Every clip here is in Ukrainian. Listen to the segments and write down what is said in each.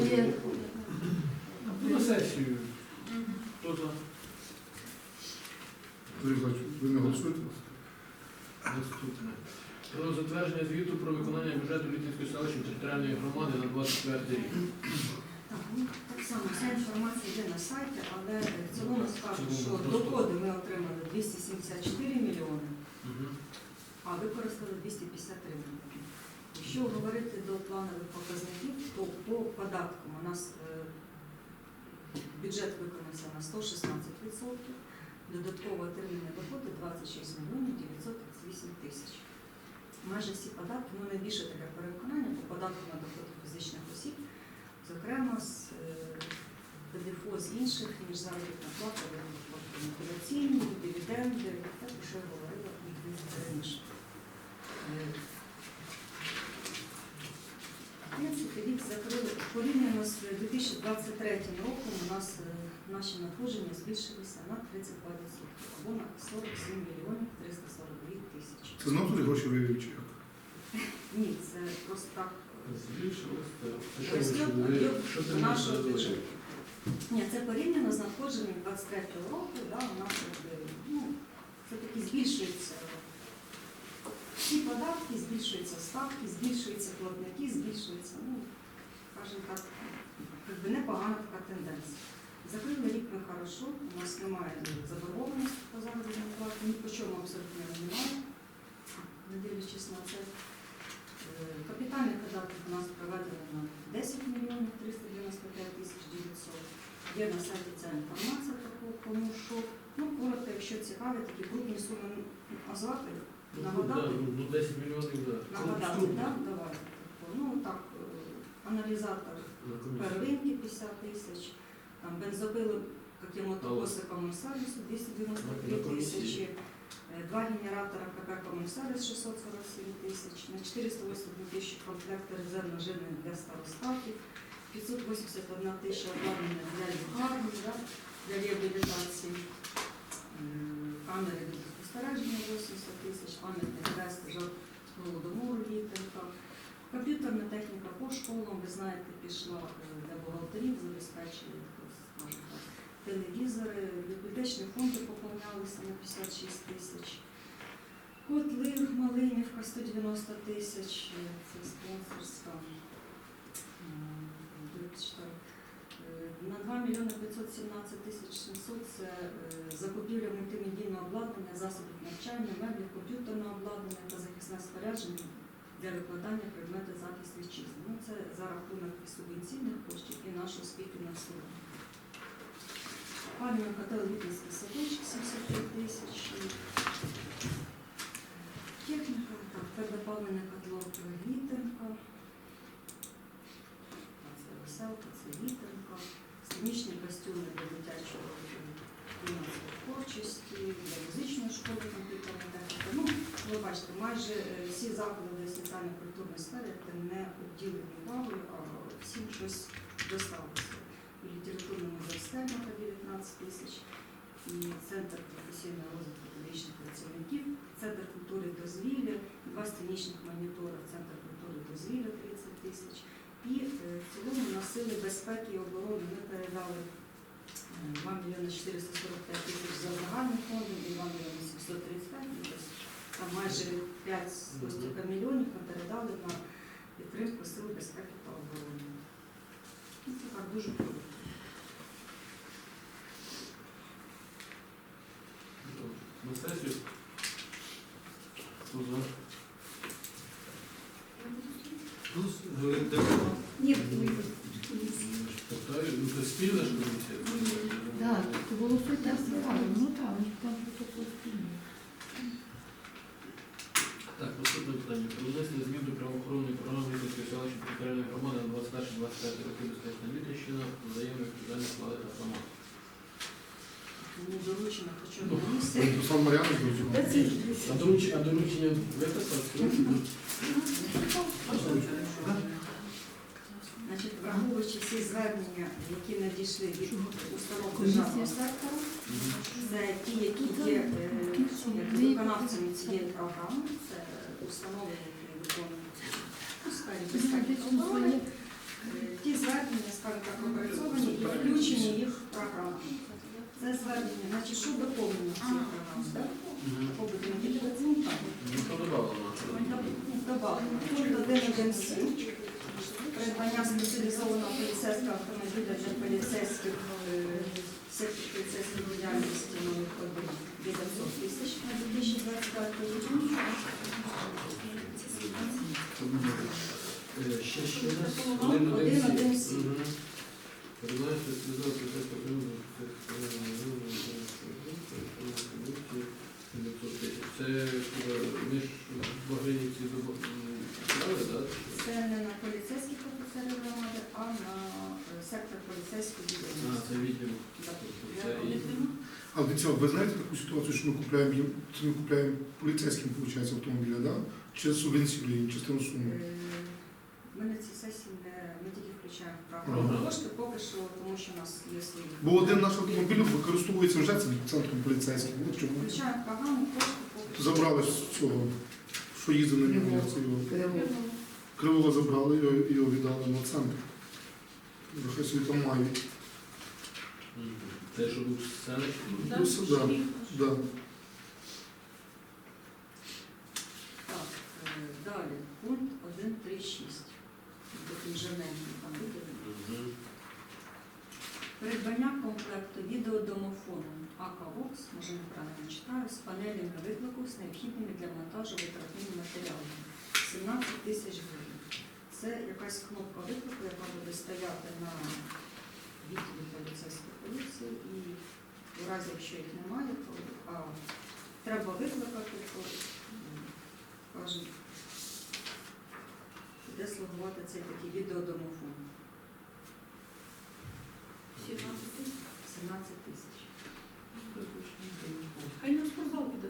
є. Ну, На сесію. Хто за? Ви не голосуєте? Наступне. Про затвердження звіту про виконання бюджету Літинської селищної територіальної громади на 24 рік. Так, ну, так само, вся інформація є на сайті, але в цілому скажу, В цілому що просто- доходи ми отримали 274 мільйони, а використали 253 мільйони. Якщо говорити до планових показників, то по податкам у нас е, бюджет виконався на 116%, додатково отримані доходи 26 мільйонів 938 тисяч. Майже всі податки, ну найбільше таке переконання по податку на доходи фізичних осіб, зокрема з е, ПДФО з інших, ніж заробітна плата, маніпуляційні, дивіденди, про що я говорила раніше. Е, В принципі, рік закрили порівняно з 2023 роком у нас е, наші надходження збільшилися на 32% або на 47 мільйонів 342 тисячі. Це знову туди гроші вивів чи як? Ні, це просто так. е, нашого бюджету. Ні, це порівняно з надходженням 23 року, да, у нас ну, це таки збільшується. Всі податки, збільшуються ставки, збільшуються платники, збільшується, ну, скажімо так, якби непогана така тенденція. Закрили рік ми хорошо, у нас немає заборгованості по заробітній платі, ні по чому абсолютно немає, не дивлячись на це. Е, Капітальний податок у нас проведено на 10 мільйонів 395 тисяч 900. Є на сайті ця інформація такого, кому що. Ну, коротко, якщо цікаві, такі крупні суми назвати, Ну, нагадати. да, Ну, 10 мільйонів, так. нагадати, так, давайте. Тобто, Ну, так, аналізатор первинки 50 тисяч, там бензопили, мотокоси комунсалісу 293 тисячі, е, два генератора КП комунсаліс 647 тисяч, на 481 тисячі комплект резервно-жирних для старостатів, 581 тисяча обладнання для лікарні, для реабілітації, камери відеоспостереження 80 тисяч, пам'ятний хрест жертв голодомору Вітенка. Комп'ютерна техніка по школам, ви знаєте, пішла е, для бухгалтерів, забезпечили, телевізори, бібліотечні фонди поповнялися на 56 тисяч. Котли Малинівка 190 тисяч, е, це спонсорська. Е, На 2 мільйони 517 тисяч 700 це закупівля мультимедійного обладнання, засобів навчання, меблів, комп'ютерного обладнання та захисне спорядження для викладання предмету захист вітчизни. Ну, це за рахунок і субвенційних коштів і нашого співфінансування. Пальмовий котел Вітинський садочок 75 тисяч. Техніка, так, передопалене котло Вітенка. Це веселка, це Вітенка. Сценічні костюми для дитячого творчості, для музичної школи комп'ютерної техніки. Ну, ви бачите, майже е, всі заклади соціально-культурної сфери це не обділені увагою, а всім щось досталося. І літературний музей Стельмаха 19 тисяч, і Центр професійного розвитку педагогічних працівників, Центр культури дозвілля, два сценічних монітори, Центр культури дозвілля 30 тисяч. І е, в цілому на сили безпеки і оборони ми передали е, 2 мільйони 445 тисяч за загальним фондом і 2 мільйони 735 ну, тобто там майже 5 з костяка мільйонів ми передали на підтримку сил безпеки та оборони. Ну, Це так дуже круто. На сесію. Хто за? Плюс депутат. Ні, Питаю, ну це спільна ж комісія. Так, то голосуйте. Ну так, там протокол спільний. Так, питання. Про внесення змін до правоохоронної програми Вітинської селищної територіальної громади на 21-25 роки безпечна Вітинщина, взаємної відповідальність влади та громад. Мені доручено, хочу на місці. Ну, Мар'яна зрозумів. А доручення, а доручення? Значить, враховуючи всі звернення, які надійшли від установ державного сектору, це ті, які є е, виконавцями цієї програми, це установи, які виконують у сфері безпеки та оборони. Е, Ті звернення, скажімо так, опрацьовані і включені їх в програму. Це звернення, значить, що доповнено в цій програмі? так? Побудемо. Ну, подобало наше. Добавлено. Пункт 1.1.7. Придбання спеціалізованого поліцейського автомобіля для поліцейських сектор поліцейської діяльності нових один 900 тисяч на 2025 рік. Е, Ще ще раз. Один, один, сім. Це ми ж в Багринівці добавили, так? Це не на поліцейських офіцерів громади, а на сектор поліцейської А, діяльності. це відділ. Так. Це і- А цього, ви знаєте таку ситуацію, що ми купляємо їм, це ми купляємо поліцейським, виходить, автомобіля, да? Чи субвенціюємо частину суми? Е, Ми на цій сесії не ми тільки включаємо програму кошти, поки що, тому що у нас є свої. Бо один наш автомобіль використовується вже цим центром поліцейським. От чому. Включаємо програму кошти, поки що. Забрали з цього, що їздили на це його. Кривого забрали його, його віддали на центр. Хай собі там мають. Це що був селищ? Ну, сюди. Да. Так, е, далі. Пункт 1.3.6. Тут інженерний там виділено. Мгм. Придбання комплекту відеодомофону АКВОКС, може неправильно читаю, з панелями виклику з необхідними для монтажу витратними матеріалами. 17 тисяч гривень. Це якась кнопка виклику, яка буде стояти на відділі поліцейської поліції і в разі, якщо їх немає, то а, треба викликати, то кажуть, буде слугувати цей такий відеодомофон. 17 тисяч. Хай на спортзал піде.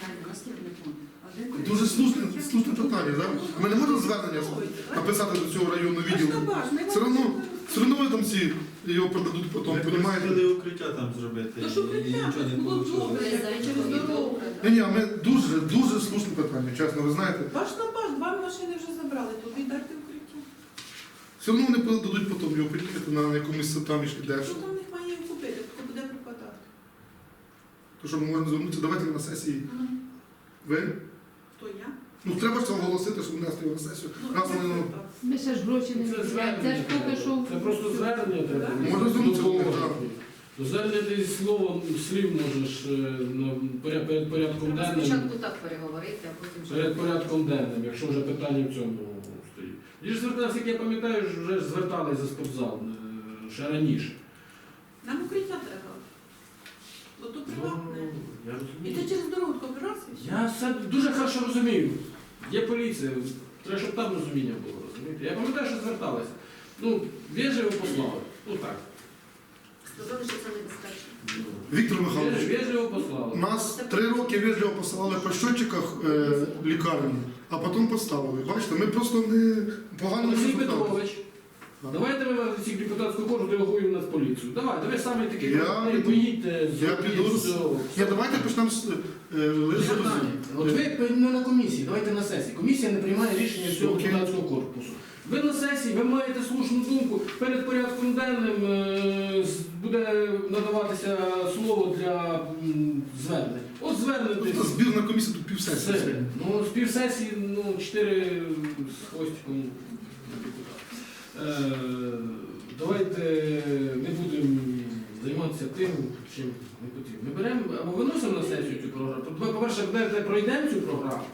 Далі, наступний пункт. Один Дуже слушне, питання, да? Ми не можемо звернення написати до цього районного відділу. Все одно, все одно ви там всі його продадуть потім, розумієте? хотіли укриття там зробити, То що і укриття? нічого не Було вийшло. добре. Через дорогу. Ні, ні, а ми дуже, дуже слушне питання, чесно, ви знаєте. Ваш напаш, два машини вже забрали, то віддайте укриття. Все одно вони дадуть потім його під'їхати на якомусь там і. Що там в них має їм купити, тільки буде припадати. То що ми можемо звернутися, давайте на сесії. Ви? Ну треба ж це оголосити, щоб внести його на сесію. Ну, Раз вони, ну. Ми ще ж гроші не Це. Це звернення. ж поки що. Це просто звернення треба. Можна звернутися, Слово. так. До звернення ти словом слів можеш е, на поря- перед порядком денним. Спочатку так переговорити, а потім вже. Перед порядком денним, якщо вже питання в цьому стоїть. І ж звертався, як я пам'ятаю, ж вже ж звертались за спортзал е, ще раніше. Нам укриття треба. Бо то приватне. Ну, я І розумію. ти через дорогу раз і все. Я все дуже хорошо розумію. Є поліція, треба, щоб там розуміння було, розумієте? Я пам'ятаю, що зверталися. Ну, вежливо послали. Ну так. Сказали, що це небезпечно. Віктор Михайлович, веж- Вежливо послали. нас три роки вежливо посилали по щотчиках е, лікарні, а потім поставили. Бачите, ми просто не погано не Олексій. Петрович, давайте ми вас всіх депутатську кожу в поліцію. Давай, давай саме такі Я не поїдьте. Я зробіть піду. все. Ні, давайте почнемо з е, лише От ви не на комісії, давайте на сесії. Комісія не приймає рішення цього Окей. депутатського корпусу. Ви на сесії, ви маєте слушну думку. Перед порядком денним е, з- буде надаватися слово для м, звернень. От звернетесь. збірна комісія тут Все. півсесії. Ну, з півсесії, ну, чотири з хвостиком депутат. Е, давайте не будемо займатися тим, чим не потрібно. Ми беремо або виносимо на сесію цю програму. Тобто, по-перше, де пройдемо цю програму,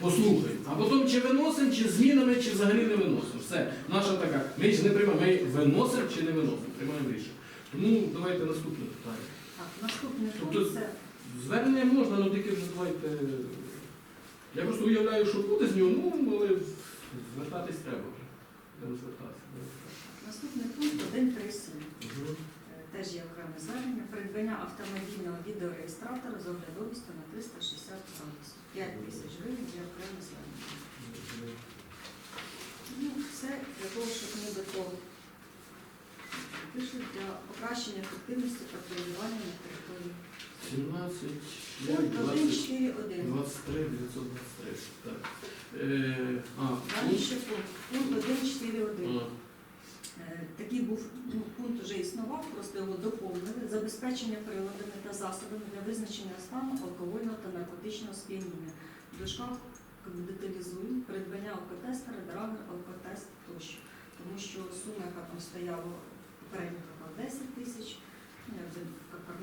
послухаємо, а потім чи виносимо, чи змінами, чи взагалі не виносимо. Все, наша така. Ми ж не приймаємо, ми виносимо чи не виносимо, приймаємо рішення. Тому давайте наступне питання. Так, наступний Тобто- це Звернення можна, але тільки вже давайте. Я просто уявляю, що буде з нього, ну, але звертатись треба вже. Треба звертатися. Наступний пункт 1.3.7. сина. Е, Теж є окреме звернення. Придбання автомобільного відеореєстратора з оглядовістю на 360 градусів. 5 тисяч гривень є окреме звернення. Ну, все для того, щоб нібито пишуть для покращення ефективності патрулювання на території. 17, Пункт 20, 1.4.1. 23, 923. Так. Е, а, Далі ще пункт. Пункт 1.4.1. А, Такий був ну, пункт вже існував, просто його доповнили. Забезпечення приладами та засобами для визначення стану алкогольного та наркотичного сп'яніння. В дужках як придбання алкотестера, драгер, алкотест тощо. Тому що сума, яка там стояла попередньо така 10 тисяч, ну,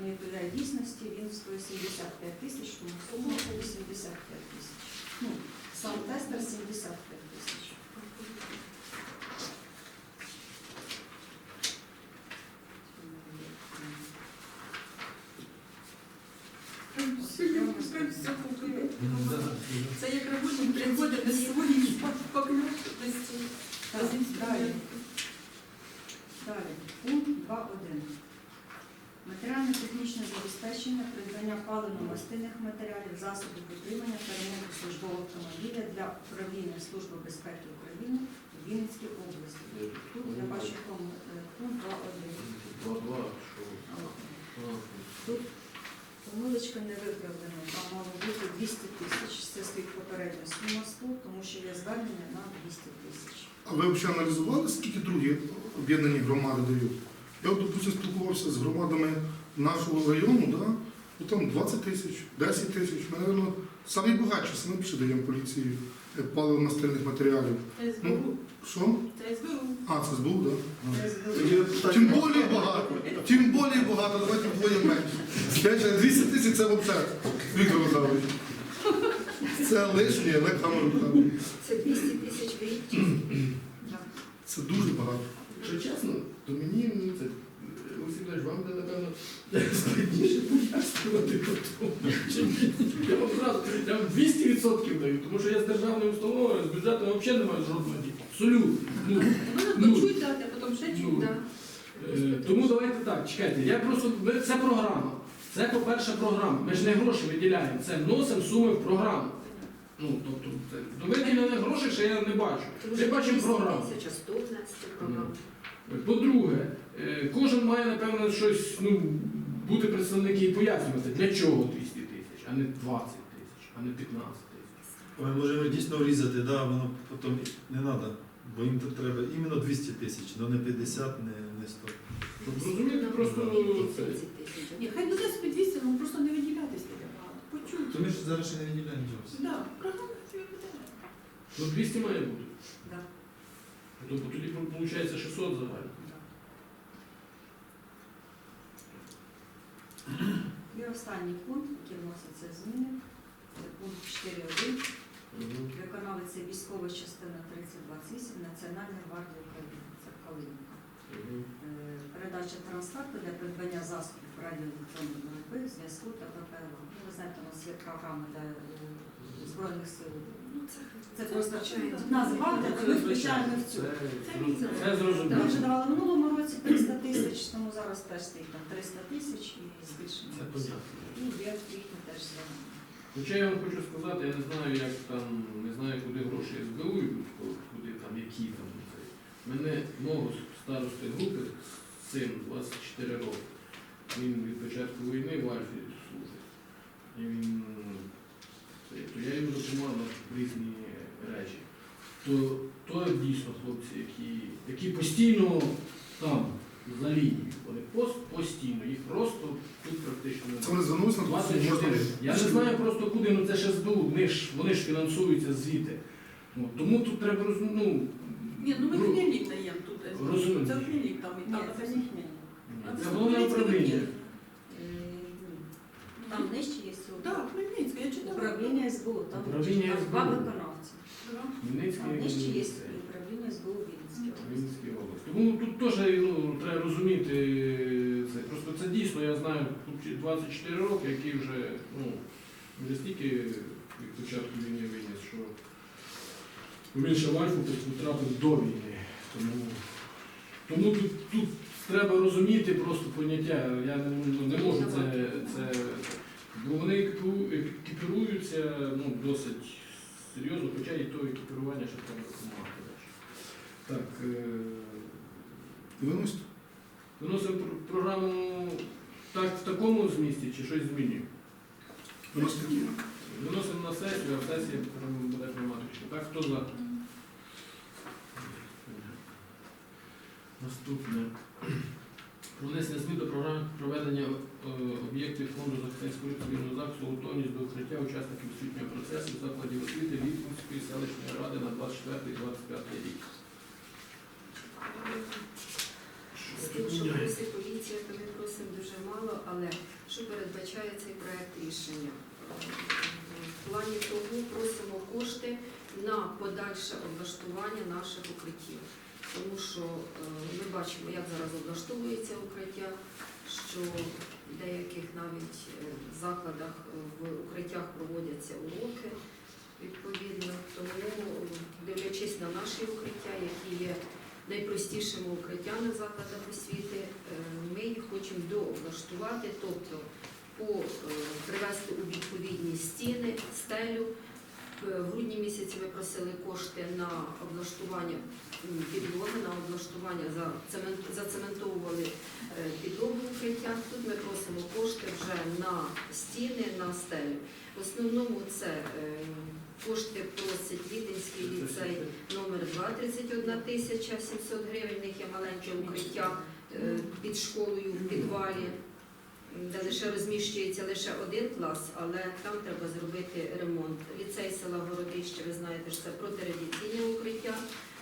не відповідає дійсності, він стоїть 75 тисяч, тому сума 85 тисяч. Ну, сам тестер 75 тисяч. да. Це як робочий приходить без своїх покнуть далі. Далі. Пункт 2.1. Матеріально-технічне забезпечення придбання паливно-мастильних матеріалів, засобів утримання та ремонту службового автомобіля для управління Служби безпеки України у Вінницькій області. Тут я бачу е, пункт 2.1. Два, два, що? А, Тут помилочка не виправдана. Там мало бути 200 тисяч. Це стоїть попередня сума 100, тому що є звернення на 200 тисяч. А ви взагалі аналізували, скільки другі об'єднані громади дають? Я, допустим, спілкувався з громадами нашого району, да? ну, там 20 тисяч, 10 тисяч. Ми, мабуть, самі багатші, самі більше даємо поліції е, паливно-мастильних матеріалів. Це СБУ. Що? Це СБУ. А, це СБУ, так? Да? Тим більше багато. Тим більше багато, давайте вдвоє менше. 200 тисяч це взагалі, Віктор Михайлович. Це лишнє, але камеру камеру. Це 200 тисяч в рік. Це дуже багато. Якщо чесно, то мені ну, це. Олексій вам буде, напевно, складніше пояснювати по тому. чим Я вам зразу я вам 200% даю, тому що я з державною установою, з бюджетом взагалі не маю жодного діла. Абсолютно. Ну, Ну. почують дати, а потім ще Ну. чуть. да. Е, Тому давайте так, чекайте. Я просто це програма. Це, по-перше, програма. Ми ж не гроші виділяємо, це вносимо суми в програму. Ну, тобто, це, до виділення грошей ще я не бачу. Ми бачимо програму. тисяч, а 111 програм. По-друге, кожен має, напевно, щось, ну, бути представники і пояснювати, для чого 200 тисяч, а не 20 тисяч, а не 15 тисяч. Ми можемо дійсно врізати, да, воно потім не треба, бо їм тут треба іменно 200 тисяч, але не 50, не, не 100. Щоб зрозуміти просто це. 30 тисяч. Ні, хай буде собі 200, ну просто не виділятися таке багато. То ми ж зараз ще не виділяємо зовсім. Да, програма. Ну, 200 має бути. Да. Тобто тоді виходить 600 загально. Останній пункт, який вноситься зміни, це пункт 4.1. Виконавець це військова частина 3028 Національної гвардії України. Це Калинівка. Е, Передача транспорту для придбання засобів радіоелектронної боротьби, зв'язку та ППЛА. Ну, ви знаєте, у нас є програма для е, Збройних сил. Це, просто звичайно. назва, ми включаємо в цю. Це, це Ми вже давали в минулому році 300 тисяч, тому зараз теж стоїть там 300 тисяч і збільшення. Це понятно. І є їхні теж звернення. Хоча я вам хочу сказати, я не знаю, як там, не знаю, куди гроші СБУ йдуть, куди там, які там. Мене мого старости групи, син 24 роки. Він від початку війни в Альфі служить. І він, то я йому допомагав різні речі. То, то дійсно хлопці, які, які постійно там, за лінією. Вони пост, постійно, їх просто тут практично немає. Це вони звернулися на 24. Я не знаю просто куди, ну це ж СБУ, вони ж, вони ж фінансуються звідти. Ну, тому тут треба роз, ну, Ні, ну ми гру- хмельник даємо тут. Розумію. Це хмельник там і Ні, це не хмельник. це головне управління. Е. Там нижче є. Так, Хмельницька, я читала. Управління СБУ, там Управління два СБУ. виконавці. Хмельницький Там нижче є це, управління СБУ. Вінницький область. Тому ну, тут теж ну, треба розуміти це. Просто це дійсно, я знаю, хлопці 24 роки, які вже, ну, вже стільки від початку війни виніс, що ще в Альфу потрапив до війни. Тому, тому тут, тут треба розуміти просто поняття. Я не, ну, не можу це, це. Бо вони екіпу- екіпіруються ну, досить серйозно, хоча і то екіпірування ще треба допомагати. Так, е, Виносите? виносимо програму так, в такому змісті чи щось змінюємо? Виносите? Виносимо на сесію, а сесія буде приймати. Так, хто за? Наступне. Про внесення змін до програми проведення е, об'єктів фонду захисницького цивільного захисту готовність до укриття учасників освітнього процесу закладів освіти Вітинської селищної ради на 24-25 рік. Що просить поліція, то ми просимо дуже мало, але що передбачає цей проект рішення? В плані того просимо кошти на подальше облаштування наших укриттів. Тому що е, ми бачимо, як зараз облаштовується укриття, що в деяких навіть е, закладах е, в укриттях проводяться уроки відповідно. Тому, дивлячись на наші укриття, які є найпростішими укриттями закладах освіти, ми їх хочемо дооблаштувати, тобто по, привести у відповідність стіни, стелю. В грудні місяці ми просили кошти на облаштування підлоги, на облаштування зацемент- зацементовували е, підлогу в укриттях. Тут ми просимо кошти вже на стіни, на стелю. В основному це е, кошти просить Віденський ліцей номер 2, 31 тисяча 700 гривень. Є маленьке укриття е, під школою в підвалі, де лише розміщується лише один клас, але там треба зробити ремонт. Ліцей села Городище, ви знаєте, що це протирадіаційне укриття.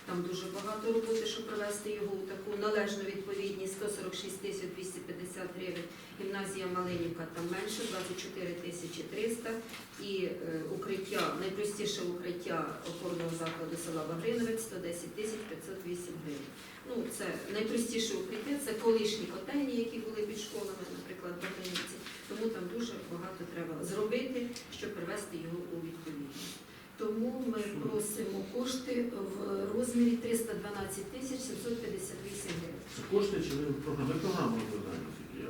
Там дуже багато роботи, щоб привести його у таку належну відповідність 146 тисяч 250 гривень. Гімназія Малинівка там менше 24 тисячі 300 і е, укриття, найпростіше укриття опорного закладу села Багриновець 110 тисяч 508 гривень. Ну, це найпростіше укриття, це колишні котельні, які були під школами, наприклад, в Багринівці. Тому там дуже багато треба зробити, щоб привести його у відповідність. Тому ми просимо кошти в розмірі 312 тисяч 758 гривень. Це кошти чи ви програми? Ми програму розглядаємо, я.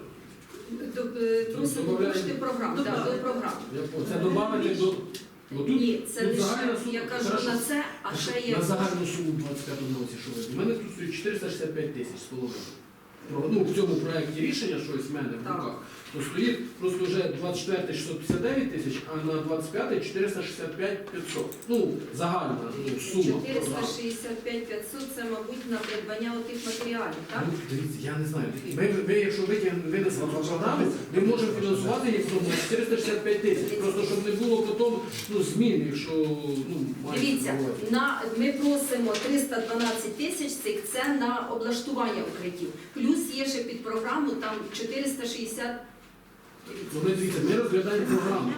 Е, Просимо Добавляємо. кошти програм, да, до програм. Це додати до. тут Ні, це тут загальна лише, сума. я кажу Хорошо. на це, а ще є На загальну суму в 25 році, що ви? У мене тут стоїть 465 тисяч з половиною. Про- Ну, в цьому проєкті рішення, що в мене в руках, то стоїть просто вже 24 659 тисяч, а на 25 465 500. Ну, загальна ну, сума. 465 500 це, мабуть, на придбання отих матеріалів, так? Ну, дивіться, я не знаю. Ми, ми якщо витягнемо винесемо цю програму, ми можемо фінансувати їх тому 465 тисяч. Просто щоб не було потім ну, змін, якщо ну, Дивіться, на, ми просимо 312 тисяч цих це на облаштування укриттів. Плюс є ще під програму там 460 Ну, ми дивіться, ми розглядаємо програму.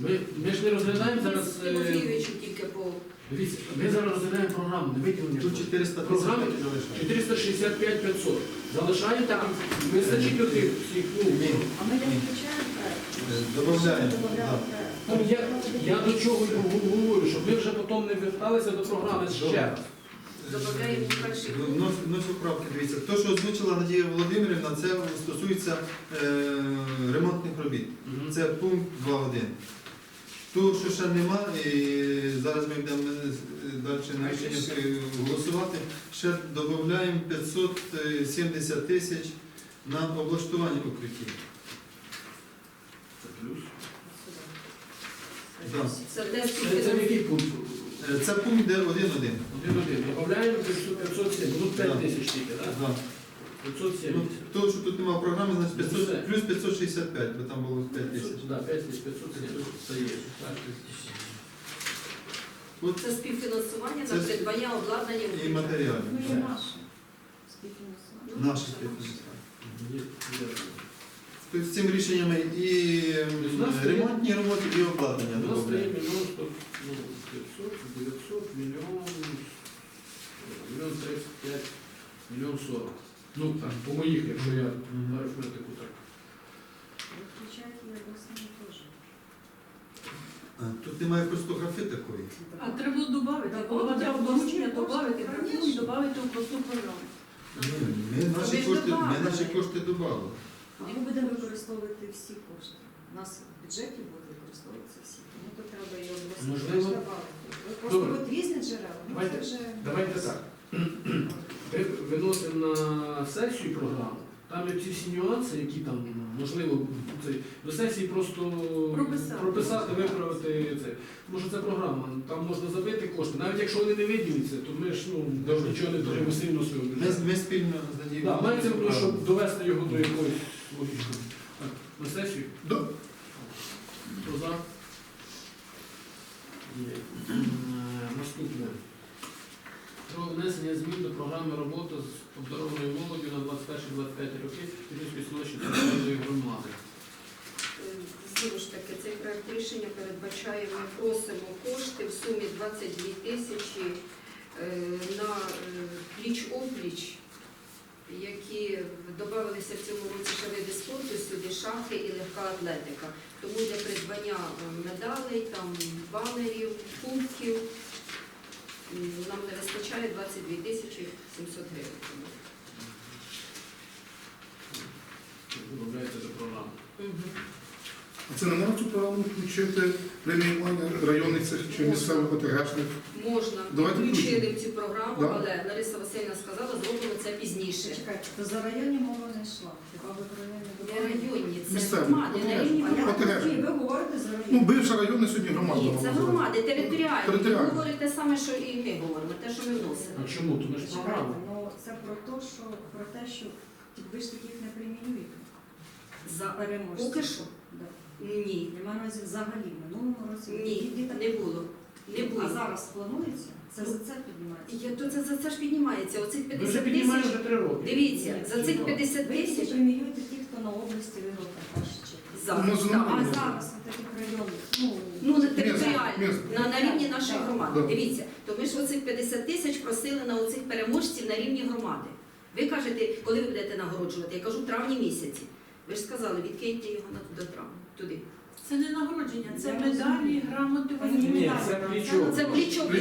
Ми, ми ж не розглядаємо зараз. е, Тимофійовичу тільки по Дивіться, ми зараз розглядаємо програму, не виділення. Тут 400 Програми 465 500. Залишаємо так, вистачить отих всіх. Ну, А ми не включаємо проект? Е, Добавляємо. да. ну, я, я до чого й говорю, щоб ми вже потім не верталися до програми ще раз. Додаємо перший Ну, пункт. дивіться. То, що озвучила Надія Володимирівна, це стосується е, ремонтних робіт. Це пункт 2.1. Того, що ще нема, і зараз ми йдемо е, далі на рішення е, голосувати, ще додаємо 570 тисяч на облаштування укриттів. Це плюс. Да. Це те, Це, це який пункт? Е, Це пункт, де 1.1. Один-один. Додаємо 507, ну 5 тисяч тільки, так? Да. 570. Ну, того, що тут немає програми, значить Ну, 500, плюс 565, бо там було 5 тисяч. Так, 5 тисяч 570. Це є. Так. От Це співфінансування Це на придбання обладнання і матеріали. Ну, є наше співфінансування. Наші співфінансування. Є. Є. Тобто з цим рішеннями і ремонтні роботи, і обладнання У нас стоїть мільйон 100, ну, 500, 900, мільйон, мільйон 35, мільйон 40. Ну так, по моїх, якщо я на арифметику так. Тут немає просто графи такої. А треба було додати, треба я доручення додати, додати у просту програму. Ми наші кошти додали. Ми будемо використовувати всі кошти. У нас в бюджеті будуть використовуватися всі. Тому то треба і обласні Можливо. Ви просто Добре. от різні джерела. ну, Давайте- це вже... Давайте так. Ми виносимо на сесію програму. Там є ці всі нюанси, які там можливо це, до сесії просто Прописати. прописати, виправити це. Тому що це програма, там можна забити кошти. Навіть якщо вони не виділяться, то ми ж ну, нічого не дуже рівно свого Ми, бюджету. ми спільно з Надією. Да, мається в виду, щоб довести його до якоїсь логіки. Так, на сесію? Да. Хто за? Є. Е, Наступне. Про внесення змін до програми роботи з обдарованою молоддю на 21-25 роки Підільської селищної територіальної громади. Знову ж таки, цей проект рішення передбачає, ми просимо кошти в сумі 22 тисячі е, на е, пліч-опліч, які додавалися в цьому році ще види спорту, сюди шахи і легка атлетика. Тому для придбання е, медалей, там, банерів, кубків нам не вистачає 22 тисячі 700 гривень. Програми. А це не можна цю програму включити преміювання районних цих чи місцевих ОТГшних? Можна, Давайте включили в цю програму, Да. але Лариса Васильівна сказала, зробимо це пізніше. Чекайте, то за районні мова не йшла. Хіба ви про районні Не районні, це Місцеві. громади, на рівні А я. ОТГ. розумію, ви говорите за Ну, районні. бивша районна сьогодні громада. Ні, це громади, територіальні. Ви Територіальні. говорите те саме, що і ми говоримо, те, що ми вносимо. А чому? То ми ж Чекайте, програма. ну це про те, що про те, що ви ж таких не преміюєте. За Переможців. поки що? Да. Ні. Нема на увазі взагалі в минулому році. Ні, не було. Не було. А зараз планується? Це за це піднімається. Я, то це, за це ж піднімається. Оцих Ми вже 50 піднімаємо тисяч. вже три роки. Дивіться, за цих 50 Ви тільки тисяч преміюєте тих, хто на області виграв на перший зараз. Ну, так. А Ну, зараз на таких районах, ну, Ну, на територіально, місто. на, на рівні нашої Так. громади. Да. Дивіться, то ми ж оцих 50 тисяч просили на оцих переможців на рівні громади. Ви кажете, коли ви будете нагороджувати? Я кажу, в травні місяці. Ви ж сказали, відкиньте його на туди травня, туди. Це не нагородження, це медалі, грамоти. Ні, Ні, це плічок. Це плічо Плечо